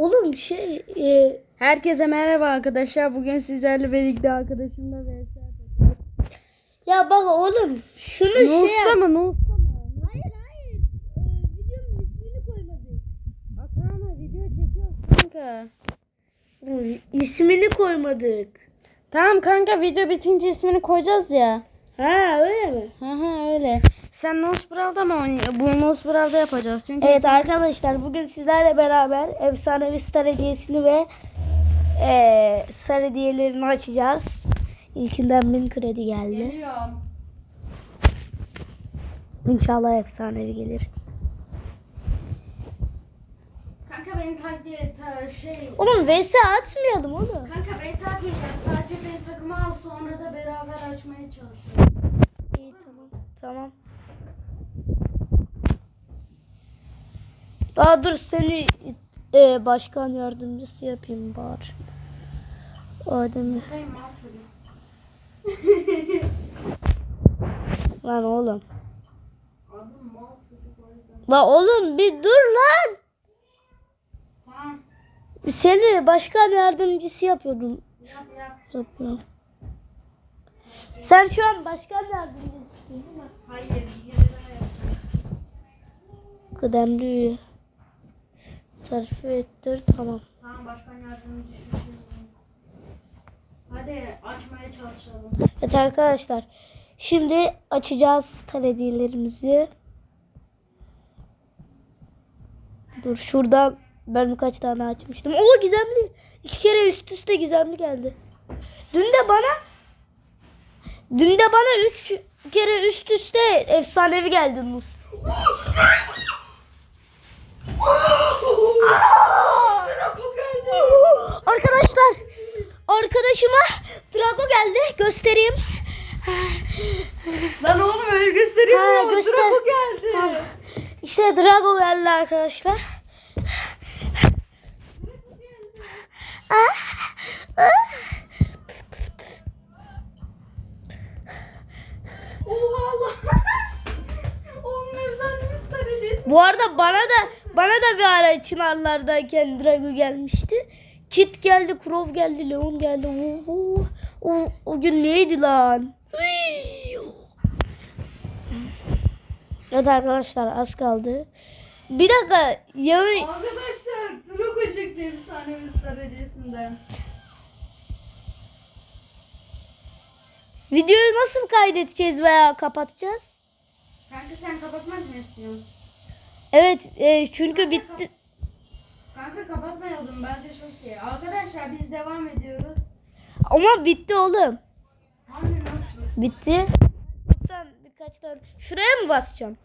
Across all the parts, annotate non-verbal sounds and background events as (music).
Oğlum şey e, Herkese merhaba arkadaşlar. Bugün sizlerle birlikte arkadaşımla vs ya bak oğlum şunu şey Nosta yap. mı? Nosta mı? Hayır hayır. Ee, videonun ismini koymadık. Atama video çekiyoruz kanka. Oğlum, İsmini koymadık. Tamam kanka video bitince ismini koyacağız ya. Ha öyle mi? Hı hı. Sen Nosbral'da mı oynuyorsun? Bu Nosbral'da yapacağız çünkü. Evet arkadaşlar bugün sizlerle beraber efsanevi star hediyesini ve e, star hediyelerini açacağız. İlkinden bin kredi geldi. Geliyorum. İnşallah efsanevi gelir. Kanka beni takip et. ta- Şey. Oğlum vs atmayalım oğlum. Kanka vs atmayacağız. Sadece beni takıma al sonra da beraber açmaya çalışıyoruz. İyi tamam. Tamam. Aa dur seni e, başkan yardımcısı yapayım bari. Çocuk. (laughs) Lan oğlum. La oğlum bir dur lan. Tamam. Seni başkan yardımcısı yapıyordum. Yap yap. Sen şu an başkan yardımcısısın değil mi? Hayır. Kıdemli üye. Tarifi ettir tamam. Tamam başkan yardımcı şu şey. Hadi açmaya çalışalım. Evet arkadaşlar. Şimdi açacağız star hediyelerimizi. Dur şuradan ben birkaç tane açmıştım. O gizemli. İki kere üst üste gizemli geldi. Dün de bana dün de bana üç kere üst üste efsanevi geldi Nus. Arkadaşlar arkadaşıma Drago geldi. Göstereyim. Lan oğlum öyle göstereyim Ha, mi? göster. Drago geldi. İşte Drago geldi arkadaşlar. (laughs) Bu arada bana da bana da bir ara Çınarlardayken Drago gelmişti. Kit geldi, Krov geldi, Leon geldi. Oho. O, o gün neydi lan? Evet arkadaşlar az kaldı. Bir dakika yayın Arkadaşlar Drago çıktı efsane bir star hediyesinden. videoyu nasıl kaydedeceğiz veya kapatacağız? Kanka sen kapatmak mı istiyorsun? Evet e, çünkü bitti. Kanka kapatmayalım bence çok iyi. Arkadaşlar biz devam ediyoruz. Ama bitti oğlum. Hani nasıl? Bitti. Birkaç birkaç tane. Şuraya mı basacağım?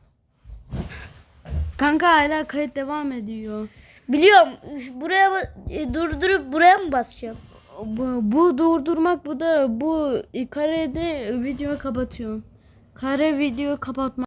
Kanka hala kayıt devam ediyor. Biliyorum. Buraya e, durdurup buraya mı basacağım? Bu, bu durdurmak bu da bu karede video kapatıyor. Kare video kapatma.